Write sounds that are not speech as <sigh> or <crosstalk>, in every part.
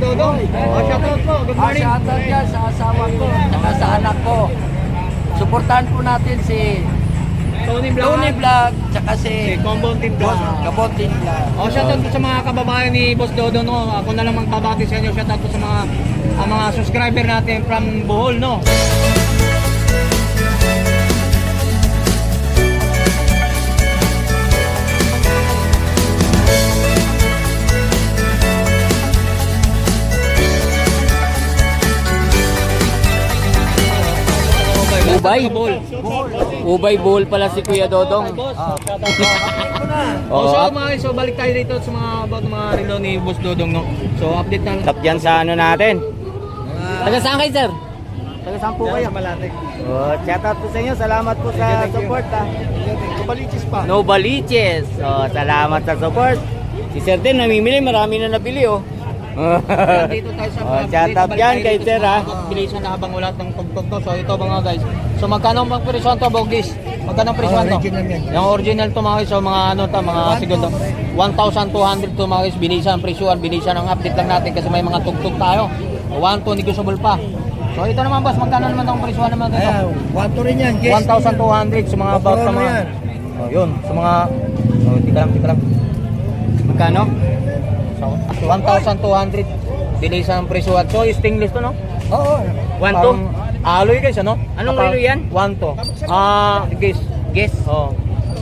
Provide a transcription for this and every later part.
Dodong. Oh, shoutout po. Good Ah, morning. yan sa asawa ko, saka sa anak ko. Suportahan po natin si Tony Vlog. Tony Vlog, tsaka Si si Team Vlog. Kabontin Vlog. Oh, shoutout po sa mga kababayan ni Boss Dodo no. Ako na lang magbabati sa inyo. Shoutout po sa mga ang mga subscriber natin from Bohol no. Ubay? Ubay Bowl pala si Kuya Dodong. Po. Oo, <laughs> Oh, so up- mga so balik tayo dito sa mga about mga relo ni Boss Dodong no. So update na Tap dyan sa ano natin. Taga saan kayo, sir? Taga saan po kayo? Oh, shout out po sa inyo. Salamat po sa support ah. Kabaliches pa. No baliches. Oh, salamat sa support. Si Sir din namimili, marami na nabili oh. Dito tayo sa Oh, shout out yan kay Sir, sa ah. Bilisan na habang wala ng tugtog to. So ito mga guys. So magkano ang presyon to, Bogis? Magkano ang presyon to? Yung original to mga guys, so mga ano to, mga segundo. 1,200 to mga guys, bilisan ang presyon, bilisan ang update lang natin kasi may mga tugtog tayo. 1 to negotiable pa. So ito naman boss, magkano naman ang presyon naman dito? Ayan, 1 rin yan. Guess. 1,200 sa mga about sa mga. Oh, yun, sa mga Oh, tika lang, tika lang. Magkano? So, 1,200 bilisan ang presyo at so stainless to no? Oo. One to? Parang Alloy guys ano? Anong Naka- relo yan? One to. Ah, guys. Guess. Oh.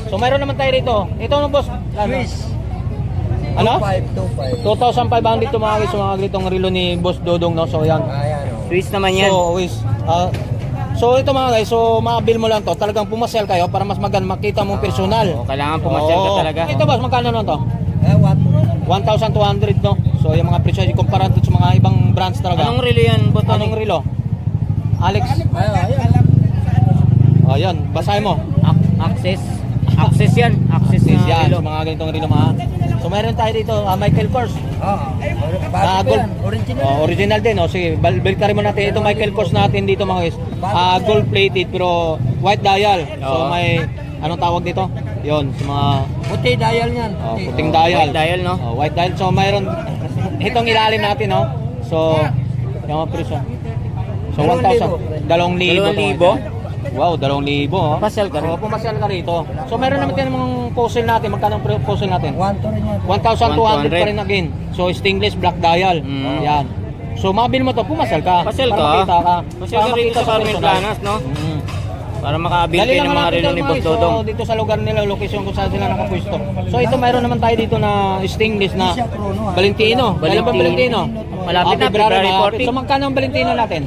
So mayroon naman tayo rito. Ito ano boss? Ano? Swiss. Ano? 2525. 2,500 to mga guys, mga ganitong relo ni Boss Dodong no. So yan. Ayan o. Swiss naman yan. So, guys, ah, so ito mga guys, so mabil mo lang to. Talagang pumasel kayo para mas maganda makita mong personal. Oh, kailangan pumasyal ka Oo. talaga. Ito boss, magkano na to? Eh, 1 1,200 no. So yung mga presyo kumpara to sa mga ibang brands talaga. Anong relo yan, Boto? Anong relo? Alex. Ayan, ayan. Ayan, basahin mo. Ac- access. Access yan. Access Yes, na yan, relo. so mga ganitong relo mga. So meron tayo dito, ah, Michael Kors. Oo. Ah, gold. Original. Oh, original din, oh. Sige, bal balikan mo natin ito Michael Kors natin dito mga guys. Ah, gold plated pero white dial. So may anong tawag dito? 'Yon, sa mga Puti dial yan. oh, Puti. puting dial. White dial, no? Oh, white dial. So mayroon itong ilalim natin, no? So yung mga presyo. So Dalawang 1,000. Dalawang libo. Dalawang. Wow, dalawang libo. Oh. Pasyal ka rin. Oo, pumasyal ka rito. So meron naman tayo mga puzzle natin. Magkano ang puzzle natin? 1 to rin yan. 1,200 pa rin again. So stainless black dial. Mm. Yan. So mabil mo to, pumasal ka. Pasyal Para ka. makita ka. Pasyal ka rito makita sa Carmen personal. Planas, no? Mm. Para makaabil Dali kayo ng mga relo ni Boss. Dodong. So, dito sa lugar nila, location kung saan sila nakapwesto. So ito mayroon naman tayo dito na stainless na ah. Valentino. Valentino. Valentino? Malapit Ah, na, February malapit. 14. So magkano ang Valentino natin?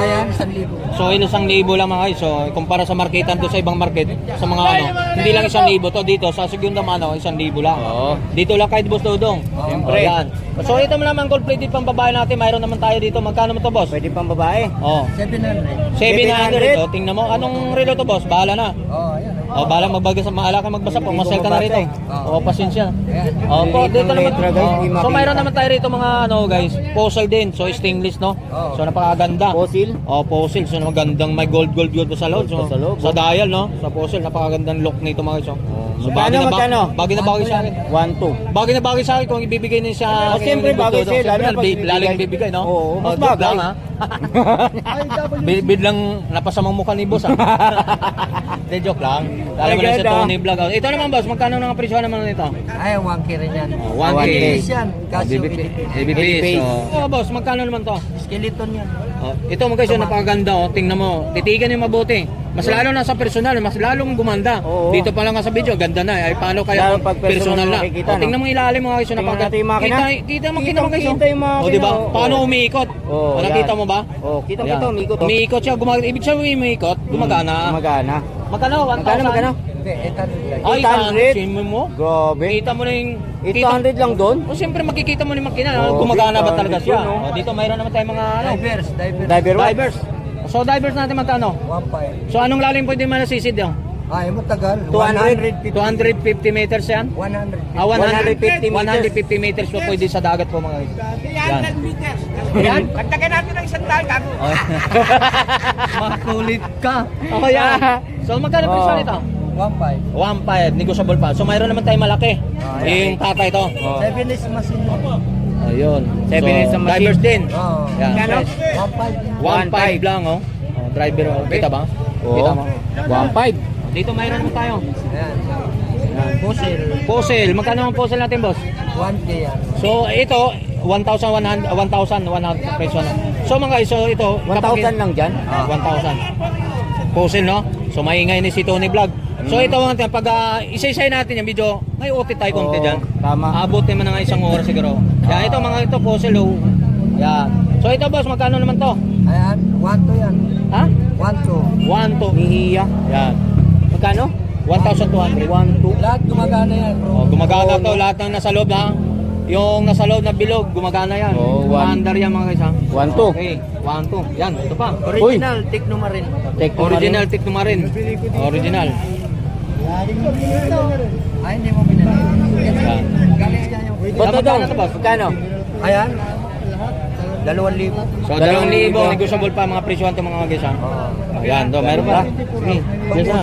Ayan, 1,000. So ilusang libo lang mga guys. So kumpara sa marketan doon sa ibang market, sa mga ano, hindi lang isang libo to dito sa segunda mano, isang libo lang. Oo. Dito lang kahit boss Dodong. Siyempre. Ayan. So ito mo naman gold plated pang babae natin, mayroon naman tayo dito. Magkano mo to boss? Pwede pang babae. Oh. 700. 700 ito. Tingnan mo. Anong relo to boss? Bahala na. Oo, ayan. Oh, bahala magbagay sa maala ka magbasa. Pumasel ka na rito. Oo. Oh, pasensya. Oh, po, Maliit dito naman. guys, oh. So mayroon naman tayo rito mga ano guys, puzzle din. So stainless no. So napakaganda. Fossil. Oh, fossil. So magandang may gold gold gold pa sa loob. So, sa dial no. Sa fossil napakagandang look nito mga guys. So, bagay na ba- magkano? Bagay na bagay sa akin. 1-2. Bagay na bagay sa akin kung ibibigay niya sa Oh, akin siyempre, yung gusto bagay sa'yo, lalo Siyempre, laling bibigay, no? Oo, mas bagay. lang, ha? <laughs> Bi- Biglang napasamang mukha ni boss, ha? <laughs> Hindi, joke lang. Alam mo na Ay, sa. Tony Vlog. Ito naman, boss, magkano nang presyo naman nito? Ayan, 1K rin yan. Oh, 1K. Bilis yan. Kaso, BB BB Pace. Oh, boss, magkano naman to? skeleton yan. Oh, ito mga guys, yung napakaganda oh. Tingnan mo. Titigan niyo mabuti. Mas lalo na sa personal, mas lalong gumanda. Oo. Dito pa lang nga sa video, ganda na. eh. Ay paano kaya Lalo pag personal na? makikita, Oh, no? tingnan mo yung ilalim mga guys, yung Tingnan napakaganda. natin yung makina. Kita, kita mo kita mo guys. Kitang-kita yung makina, Oh, di ba? oh. Paano umiikot? Oh, Oh, yan. nakita mo ba? Oh, kitang-kita, Ayan. umiikot, oh. Umiikot siya, gumagana. Ibig sabihin umiikot, gumagana. Magana. Magkano? 1,000? Magkano, magkano? Hindi, 800 lang. Ay, 800? 800. Sino mo? Grabe. Kita mo na yung... 800 lang doon? O siyempre makikita mo ni makina, Oh, gumagana ba talaga 800 siya? yun, oh. Oh, dito mayroon naman tayong mga ano, Divers, divers. Diver divers. So divers natin magkano? 1.5. So anong lalim pwede manasisid yun? Ay, matagal. 200. 250 meters yan? 100. Ah, 150 meters. 150 meters po pwede sa dagat po mga guys. Yan. Yan? Pagdagan natin ng isang tayo, gago. <laughs> Oh. Makulit ka. Oh, yan. So magkano Oh. presyo nito? 1.5. 1.5, negotiable pa. So mayroon naman tayong malaki. Oh, yung tatay to. Oh. 7 is machine. Ayun. Seven years ang machine. Divers din. Yan. Magkano? One five. 1.5 lang, oh. oh driver, oh. Kita ba? Oo. Kita mo? 1.5. Dito mayroon naman tayo. Ayan. Pusil. Fossil. Magkano ang fossil natin, boss? 1K yan. So, ito, 1,100, 1,100 peso na. So, mga guys, so ito, 1,000 lang dyan? Ah, 1,000. Fossil, no? So, maingay ni si Tony Vlog. So, ito mga pag uh, isa-isay natin yung video, may uti tayo konti Oo, dyan. tama. Abot naman ng isang oras siguro. Yan, ito mga ito, fossil, oh. Yan. So, ito, boss, magkano naman to? Ayan. 1 to yan. Ha? 1 to. 1, 2. Nihiya. Yan. Magkano? 1,200. 1, 2. Lahat gumagana yan bro. Oh, gumagana to lahat ng nasa loob ha. Yung nasa loob na bilog, gumagana yan. Oh, one. Maandar yan mga guys ha. 1, 2. Okay, 1, 2. Yan, ito pa. Original, Tecno Marin. Take Original tik rin. Original. Ay, hindi mo pinili. Yan. Yung... Bato daw. Magkano to, Ayan. 2,000. So, Dalawang 2,000 libo. negotiable pa mga presyo ito mga guys ha. Oo. Yan, do, meron pa. Sige, yes, ha.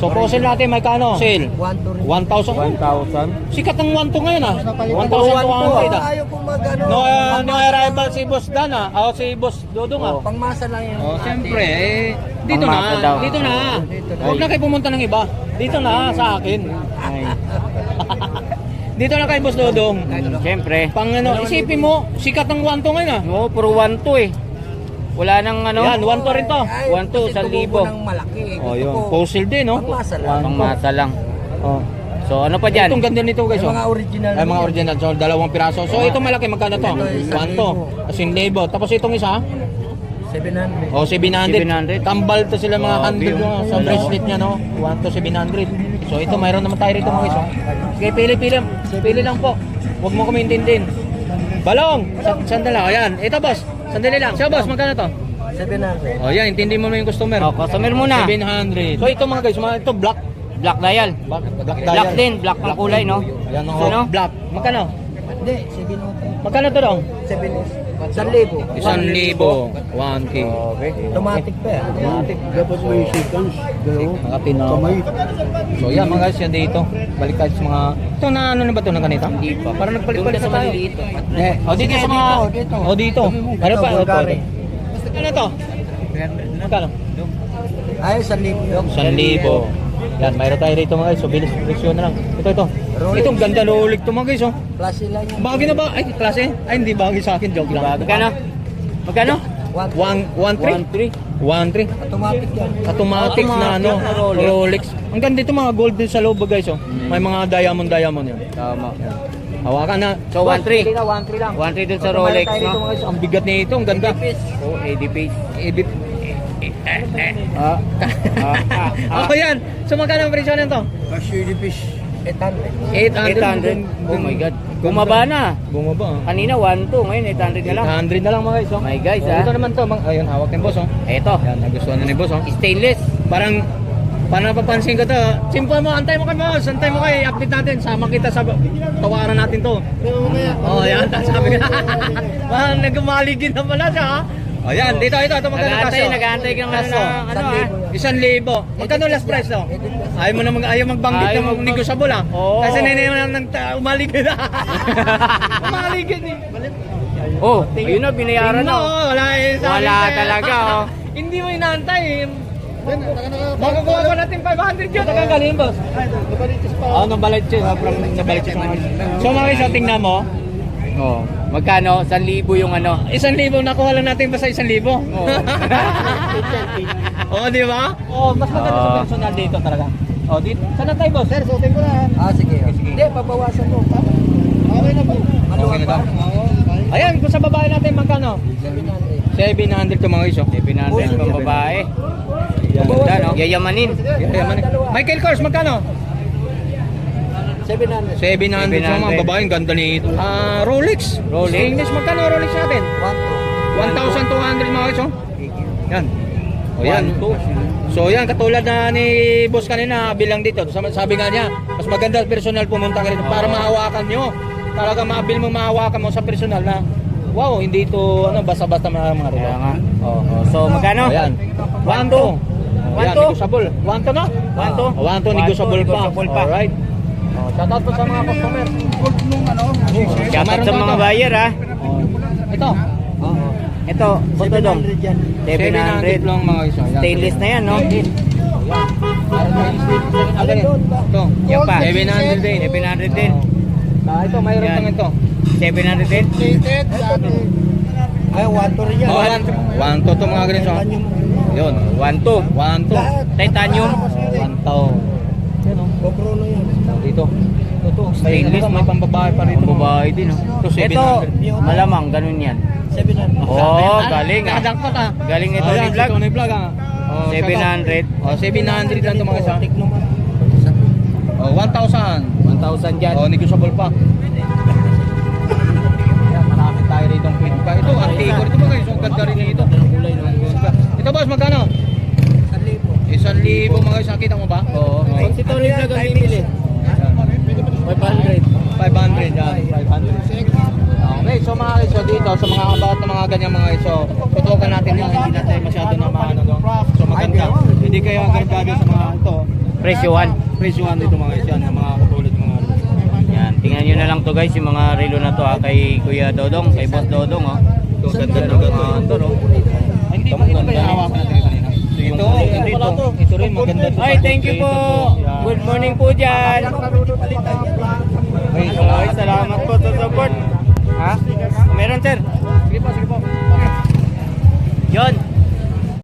So, fossil natin, may kano? Sale. 1 to rin. 1,000. 1,000. Sikat ng 1 to ngayon ha. 1,200 ha. Ayaw po mag ano. No, uh, no arrival si Boss Dan ha. O si Boss Dodong ha. Oh. Pangmasa lang yan. Oh, siyempre, eh, na, dito na. Dito na. Huwag na kayo pumunta ng iba. Dito na, sa akin. Ay. Dito na kay Boss Dodong. Siyempre. Pang ano, isipin mo, sikat ng wanto ngayon ah. Oo, puro 1, 2 eh. Wala nang ano. Yan, wanto rin to. Ay, One to, kasi isang tumubo libo. ng malaki. Oh, Gusto yun. ko, Fossil din, no? Pangmasa lang. Pangmasa lang. Oh. So ano pa dyan? Itong ganda nito guys. Yung Oh. mga original. Ay, mga original. So, dalawang piraso. So, ito malaki. Magkano to? Ito, isang Wanto. libo. Asin libo. Tapos itong isa, 700. oh, 700. 700. Tambal to sila mga Grabe, handle oh. no, sa bracelet niya, no? Wanto 700. So, ito mayroon naman tayo rito mga guys. Oh. Sige, pili-pili. Pili lang po. Huwag mo kami intindihin. Balong! Sa- Sandali lang. Ayan. Ito, boss. Sandali lang. Siya, boss. Magkano to? 700. Oh, yan. Intindi mo na yung customer. Oh, customer muna. 700. So, ito mga guys. Mga, ito, black. Black dial. Black, black, Black dial. din, black ang kulay, no? Ayan, oh, Ano? black. Magkano? Hindi, 700. Magkano to dong? 7 Isang libo. Isang libo. 1K. Okay. Automatic pa yan. Automatic. Dapat may seconds. Nakatino. Kamay. So yan mga guys, yan dito. Balik tayo sa mga... Ito na ano na ba ito na ganito? Hindi pa. Doon ka sa tayo. Eh, o dito sa mga... O dito. Ano pa? Ano to? Magkano? Ay, isang libo yun. Isang libo. Yan, mayroon tayo rito mga guys. So bilis presyo na lang. Ito, ito. Rolex. Itong ganda Rolex to mga guys. Oh. Plus sila yan. Bagay na ba? Ay, klase? Ay, hindi bagay sa akin. Joke lang. Magkano? Magkano? One, One, one, three? 1, 3. One, three. automatic yan. Automatic na ano, Rolex. Rolex. Ang ganda ito mga gold din sa loob guys oh. May mga diamond diamond yan. Tama. Hawakan na. So, 1-3. 1-3 lang. 1, 3 dun sa Rolex, no? Ang bigat nito, ang ganda. Oh, 80 Edit. Ah. Ah. Ah. <laughs> Oh, yan. So magkano ang presyo nito? Cashier fish. 800. 800. 800. Oh my God. Bumaba na. Bumaba. ah. Kanina 1, 2. Ngayon 800 na lang. 800 na lang mga guys. Oh. My guys, Oh, ah. Ito naman to. Mang, ayun, hawak ni boss oh. Eto. Yan, nagustuhan na ni boss oh. Stainless. Parang Parang napapansin ko to. Simple mo, antay mo kay boss. Antay mo kay update natin. Sama kita sa tawaran natin to. Oh, yan. Sabi ko. <laughs> Parang nagmaligin na pala siya. ha? Oh, yan. Dito, ito. Ito magkano Nag-aantay, kaso? nag-aantay ka ng ano, Kaso. ano Isang ah. Isang libo. Magkano last price to? Ayaw mo na mag ayaw magbanggit Ayaw ng mag- negosyable ah. Oo. Kasi nene na nang umaligid na. <laughs> umaligid eh. Oh, ayun na, binayaran na. mo, oh, Wala eh. sa Wala akin, eh. talaga, <laughs> oh. Hindi mo inaantay eh. Makukuha ko natin 500 yun. Tagang galing, boss. Nabalitsis. Sobrang nabalitsis mga guys. So mga guys, oh, tingnan mo. Oh, magkano? 1,000 yung ano. Isang libo, nakuha lang natin ba sa isang libo? Oo. <laughs> Oo, di ba? Oo, mas maganda sa Oo. personal dito talaga. Oh, dito. Saan na tayo, boss? Sir, suotin ko na. Ah, sige. Hindi, pabawasan mo. Okay na ba? Okay na daw. Ayan, kung sa babae natin, magkano? 700 700. to mga oh. 700 pang babae. Yan. No? Yayamanin. Yaman. Michael Kors, magkano? 700. 700 sa mga 700. babae, ang ganda nito. Ah, Rolex. Rolex. Stainless, magkano Rolex natin? 1,200 mga guys, oh. Yan. O yan. So yan, katulad na ni boss kanina, bilang dito. Sabi sabi nga niya, mas maganda personal pumunta ka rito para mahawakan nyo. Talaga maabil mo mahawakan mo sa personal na, wow, hindi ito ano, basta-basta mga mga rito. Kaya nga. Oh. Oh, so magkano? Ayan. One, two. One, Ayan, two. negotiable. One, two na? One, two. One, two, One, two, negotiable pa. negotiable pa. Alright. Oh, shoutout po sa mga customer. Shoutout sa mga buyer ha. Oh. Ito. Oo. Ito, puto dong. 700 700. lang mga oh. Yan. Stainless na yan, no? Ito. Yan pa. 700 din. 700 din. Ah, ito, mayroon pang ito. 700 din. Ay, wato rin yan. Oh, one, one to to mga oh. Yun. 1 to. One to. Titanium. One to. Yan oh. GoPro na yan. Dito. Ito to. Stainless, Ito, may pambabae pa rito. Ang babae din, oh. Ito, Ito, 700. malamang, ganun yan. 700. Oh, galing ah. Nakajackpot ah. Galing ito Oh, ni Vlog. si Tony Vlog ah. Oh, 700. Oh, 700 lang ito mga isa. Tikno man. Oh, 1,000. 1,000 dyan. Oh, negotiable pa. Marami tayo rito ang pwede pa. Ito, antico. Ito ba guys? Ang ganda rin ito. Ito boss, magkano? 1,000 mga guys. Nakita mo ba? Oo. Pag si Tony Vlog ang bibili. 500. 500 yan. 500. Okay, so mga guys, so dito, sa mga about ng mga ganyan mga guys, so tutukan natin yung hindi natin masyado na maano no? So maganda. Hindi kayo agad-agad sa mga ito. Presyohan. Presyuhan dito mga guys yan, mga katulad mga Yan, tingnan nyo na lang to guys, yung mga relo na to ha, kay Kuya Dodong, kay Boss Dodong oh. Ganda ng ganda ito, no? Hindi ba ito ba yung hawakan natin? Ito, ito, ito, ito rin maganda. Ay, thank you po. Good morning po dyan. Ay, ay salamat po sa support. Ha? Meron, sir. Sige po, sige po. Yun.